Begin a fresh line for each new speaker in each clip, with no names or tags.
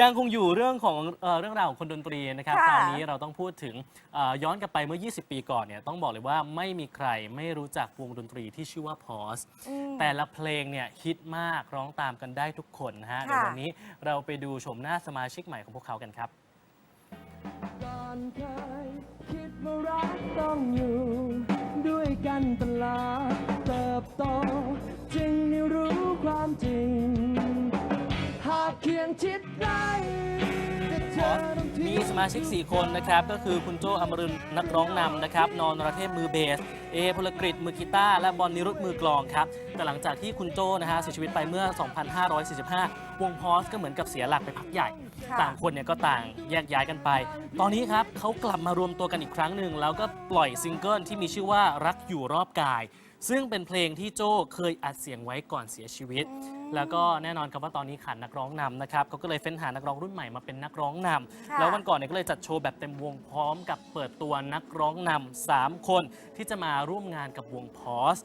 ยังคงอยู่เรื่องของเอ่อเรื่องราวของคนดนตรีนะครับ
ค่ะ
คราวนี้เราต้องพูดถึงเอ่อย้อนกลับไปเมื่อ 20 ปีก่อนเนี่ยต้องบอกเลยว่าไม่มีใครไม่รู้จักวงดนตรีที่ชื่อว่าพอส
อืม
แต่ละเพลงเนี่ยฮิตมากร้องตามกันได้ทุกคนนะฮะเดี๋ยว
ค่ะ
วันนี้เราไปดูชมหน้าสมาชิกใหม่ของพวกเขากันครับ
ก่อนเคยคิดว่ารักต้องอยู่ ด้วยกันตลอดเติบโต จึงได้รู้ เคียงชิดใกล้แต่เธอต้องทิ้ง
มีสมาชิก 4 คนนะครับก็คือคุณโจอมรินทร์นักร้องนำนะครับนอนนรเทพมือเบส เอพลกฤษมือกีตาร์และบอลนิรุตมือกลองครับแต่หลังจากที่คุณโจนะฮะเสียชีวิตไปเมื่อ 2545 วงพอสก็เหมือนกับเสียหลักไปพักใหญ่
ค่ะ
ต่างคนเนี่ยก็ต่างแยกย้ายกันไป ตอนนี้ครับเขากลับมารวมตัวกันอีกครั้งหนึ่งแล้วก็ปล่อยซิงเกิลที่มีชื่อว่ารักอยู่รอบกาย ซึ่งเป็นเพลงที่โจเคยอัดเสียงไว้ก่อนเสียชีวิต แล้วก็แน่นอนครับว่าตอนนี้ขาดนักร้องนำนะครับเขาก็เลยเฟ้นหานักร้องรุ่นใหม่มาเป็นนักร้องนำ
ค่ะ
แล้ววันก่อนเนี่ยก็เลยจัดโชว์แบบเต็มวงพร้อมกับเปิดตัวนักร้องนำสามคนที่จะมาร่วมงานกับวงพอส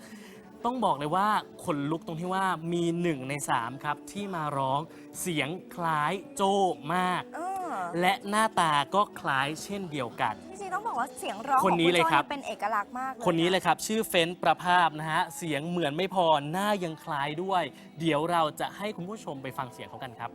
ต้องบอกเลยว่าขนลุกตรงที่ว่ามีหนึ่งในสามครับที่มาร้องเสียงคล้ายโจ้มาก
เออ
และหน้าตาก็คล้ายเช่นเดียวกัน
จ ริงๆต้องบอกว่าเสียงร้อง
คนนี้เลยครับ
ของณโจ้เป็นเอกลักษณ์มากเลย
คนนี้เลยะครับ ชื่อเฟ้นประภาพนะฮะ เสียงเหมือนไม่พอหน้ายังคล้ายด้วย เดี๋ยวเราจะให้คุณผู้ชมไปฟังเสียงเขากันครับ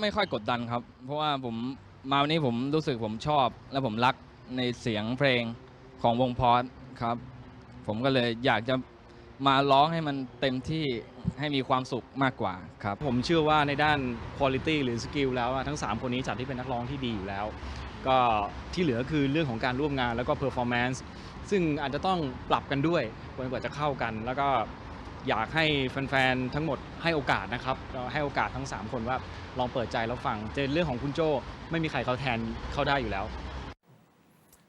ไม่ค่อยกดดันครับ เพราะว่าผม มาวันนี้ผมรู้สึกผมชอบ และผมรักในเสียงเพลงของวงพอดครับ ผมก็เลยอยากจะมาร้องให้มันเต็มที่ให้มีความสุขมากกว่าครับ
ผมเชื่อว่าในด้าน quality หรือสกิลแล้วอะทั้ง 3 คนนี้จัดที่เป็นนักร้องที่ดีอยู่แล้ว ก็ที่เหลือคือเรื่องของการร่วมงานแล้วก็ performance ซึ่งอาจจะต้องปรับกันด้วยกว่าจะเข้ากัน แล้วก็ อยากให้แฟนๆทั้งหมดให้โอกาสนะครับให้โอกาสทั้ง 3 คนว่าลองเปิดใจแล้วฟังเจนเรื่องของคุณโจไม่มีใครเขาแทนเข้าได้อยู่แล้ว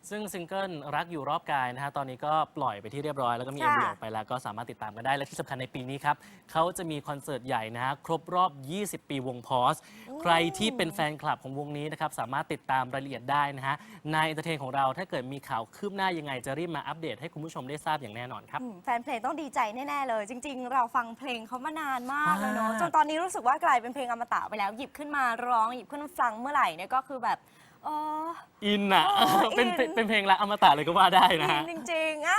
ซึ่งซิงเกิลรักอยู่รอบกายนะฮะตอนนี้ก็ปล่อยไปที่เรียบร้อยแล้วก็มี
ค่ะ
MV ออกไปแล้วก็สามารถติดตามกันได้และที่สำคัญในปีนี้ครับเขาจะมีคอนเสิร์ตใหญ่นะฮะครบรอบ 20 ปีวงพอสใครที่เป็นแฟนคลับของวงนี้นะครับสามารถติดตามรายละเอียดได้นะฮะในเอนเตอร์เทนของเราถ้าเกิดมีข่าวคืบหน้ายังไงจะรีบมาอัปเดตให้คุณผู้ชมได้ทราบอย่างแน่นอนครับ
อืมแฟนเพลงต้องดีใจแน่ๆเลย จริง ๆ เราฟังเพลงเขามานานมากเลยเนาะ
มาก
จนตอนนี้รู้สึกว่ากลายเป็นเพลงอมตะไปแล้วหยิบขึ้นมาร้องหยิบขึ้นมาฟังเมื่อไหร่เนี่ยก็คือแบบ เออ
อินอะ
โอ้
เป็น
อิน
เป็นเพลงละอมตะเลยก็ว่าได้นะ
อิ
ฮะ
นจริงๆอะ